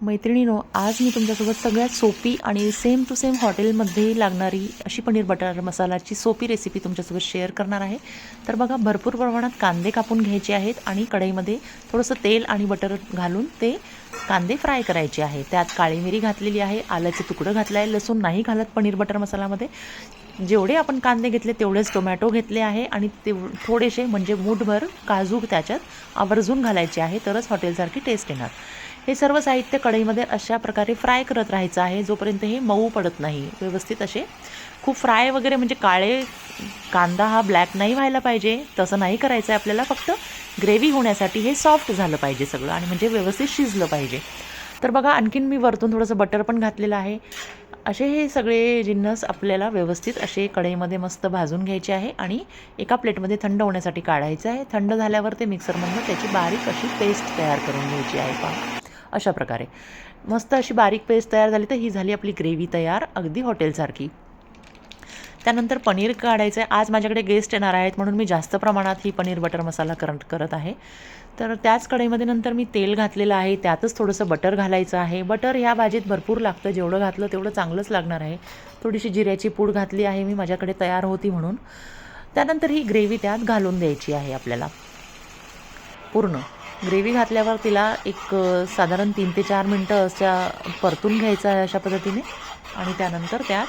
मैत्रिणीनो आज मी तुमच्यासोबत सगळ्यात सोपी आणि सेम टू सेम हॉटेलमध्ये लागणारी अशी पनीर बटर मसालाची सोपी रेसिपी तुमच्यासोबत शेअर करणार आहे. तर बघा भरपूर प्रमाणात कांदे कापून घ्यायचे आहेत आणि कढईमध्ये थोडंसं तेल आणि बटर घालून ते कांदे फ्राय करायचे आहे. त्यात काळी मिरी घातलेली आहे आल्याचे तुकडं घातलं आहे लसूण नाही घालत पनीर बटर मसालामध्ये जेवढे आपण कांदे घेतले तेवढेच टोमॅटो घेतले आहे आणि ते थोडेसे म्हणजे मूठभर काजू त्याच्यात आवर्जून घालायचे आहे तरच हॉटेलसारखी टेस्ट येणार. हे सर्व साहित्य कढईमध्ये अशा प्रकारे फ्राय करत राहायचं आहे जोपर्यंत हे मऊ पडत नाही. व्यवस्थित असे खूप फ्राय वगैरे म्हणजे काळे कांदा हा ब्लॅक नाही व्हायला पाहिजे तसं नाही करायचं आहे आपल्याला फक्त ग्रेव्ही होण्यासाठी हे सॉफ्ट झालं पाहिजे सगळं आणि म्हणजे व्यवस्थित शिजलं पाहिजे. तर बघा आणखीन मी वरतून थोडंसं बटर पण घातलेलं आहे. असे हे सगळे जिन्नस आपल्याला व्यवस्थित असे कढईमध्ये मस्त भाजून घ्यायचे आहे आणि एका प्लेटमध्ये थंड होण्यासाठी काढायचं आहे. थंड झाल्यावर ते मिक्सरमधून त्याची बारीक अशी पेस्ट तयार करून घ्यायची आहे. पहा. अशा प्रकारे. मस्त अशी बारीक पेस्ट तयार झाली तर ही झाली आपली ग्रेव्ही तयार अगदी हॉटेलसारखी. त्यानंतर पनीर काढायचं आहे आज माझ्याकडे गेस्ट येणार आहेत म्हणून मी जास्त प्रमाणात ही पनीर बटर मसाला करंट करत आहे. तर त्याच कढईमध्ये नंतर मी तेल घातलेलं आहे. त्यातच थोडंसं बटर घालायचं आहे. बटर ह्या भाजीत भरपूर लागतं. जेवढं घातलं तेवढं चांगलंच लागणार आहे. थोडीशी जिऱ्याची पूड घातली आहे मी माझ्याकडे तयार होती म्हणून. त्यानंतर ही ग्रेव्ही त्यात घालून द्यायची आहे आपल्याला. पूर्ण. ग्रेव्ही घातल्यावर तिला एक साधारण तीन ते चार मिनटं अशा परतून घ्यायचं आहे अशा पद्धतीने. आणि त्यानंतर त्यात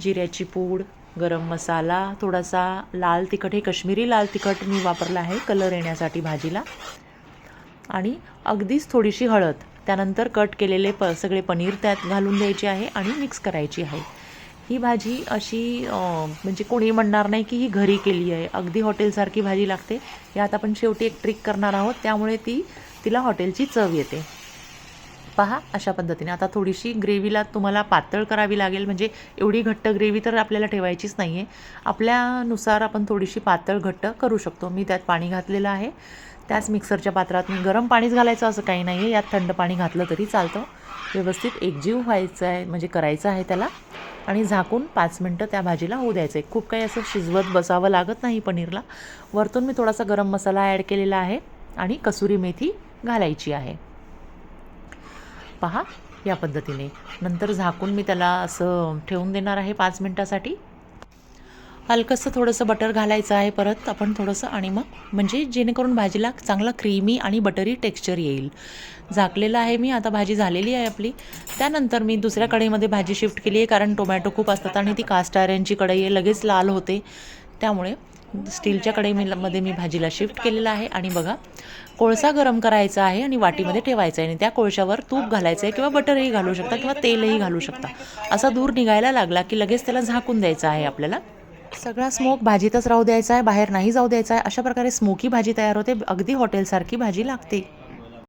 जिऱ्याची पूड गरम मसाला थोडासा लाल तिखट हे कश्मीरी लाल तिखट मी वापरला आहे कलर येण्यासाठी भाजीला. आणि अगदीच थोडीशी हळद त्यानंतर कट केलेले प सगळे पनीर त्यात घालून द्यायचे आहे आणि मिक्स करायची आहे. ही भाजी अशी म्हणजे कोणी म्हणणार नाही की ही घरी केली आहे. अगदी हॉटेलसारखी भाजी लागते. यात आपण शेवटी एक ट्रिक करणार आहोत. त्यामुळे ती तिला हॉटेलची चव येते. पहा अशा पद्धतीने. आता थोडीशी ग्रेव्हीला तुम्हाला पातळ करावी लागेल म्हणजे एवढी घट्ट ग्रेव्ही तर आपल्याला ठेवायचीच नाही आहे आपल्यानुसार आपण थोडीशी पातळ घट्ट करू शकतो. मी त्यात पाणी घातलेलं आहे. त्याच मिक्सरच्या पात्रात मी गरम पाणीच घालायचं असं काही नाही आहे यात थंड पाणी घातलं तरी चालतं. व्यवस्थित एकजीव व्हायचं आहे म्हणजे करायचं आहे त्याला. आणि झाकून पाच मिनटं त्या भाजीला होऊ द्यायचं आहे. खूप काही असं शिजवत बसावं लागत नाही पनीरला. वरतून मी थोडासा गरम मसाला ॲड केलेला आहे आणि कसुरी मेथी घालायची आहे. पहा या पद्धतीने. नंतर झाकून मी त्याला असं ठेवून देणार आहे पाच मिनटासाठी. हलकंसं थोडंसं बटर घालायचं आहे परत. आपण थोडंसं आणि मग म्हणजे जेणेकरून भाजीला चांगला क्रीमी आणि बटरी टेक्स्चर येईल. झाकलेलं आहे मी आता भाजी झालेली आहे आपली. त्यानंतर मी दुसऱ्या कढईमध्ये भाजी शिफ्ट केली आहे कारण टोमॅटो खूप असतात आणि ती कास्ट आयरनची कढई आहे लगेच लाल होते. त्यामुळे स्टीलच्या कढईमध्ये मी भाजीला शिफ्ट केलेलं आहे. आणि बघा कोळसा गरम करायचा आहे आणि वाटीमध्ये ठेवायचा आहे. आणि त्या कोळशावर तूप घालायचं आहे किंवा बटरही घालू शकता किंवा तेलही घालू शकता. असा दूर निघायला लागला की लगेच त्याला झाकून द्यायचं आहे आपल्याला. सगळा स्मोक भाजीतच राहू द्यायचा आहे बाहेर नाही जाऊ द्यायचा आहे. अशा प्रकारे स्मोकी भाजी तयार होते. अगदी हॉटेलसारखी भाजी लागते.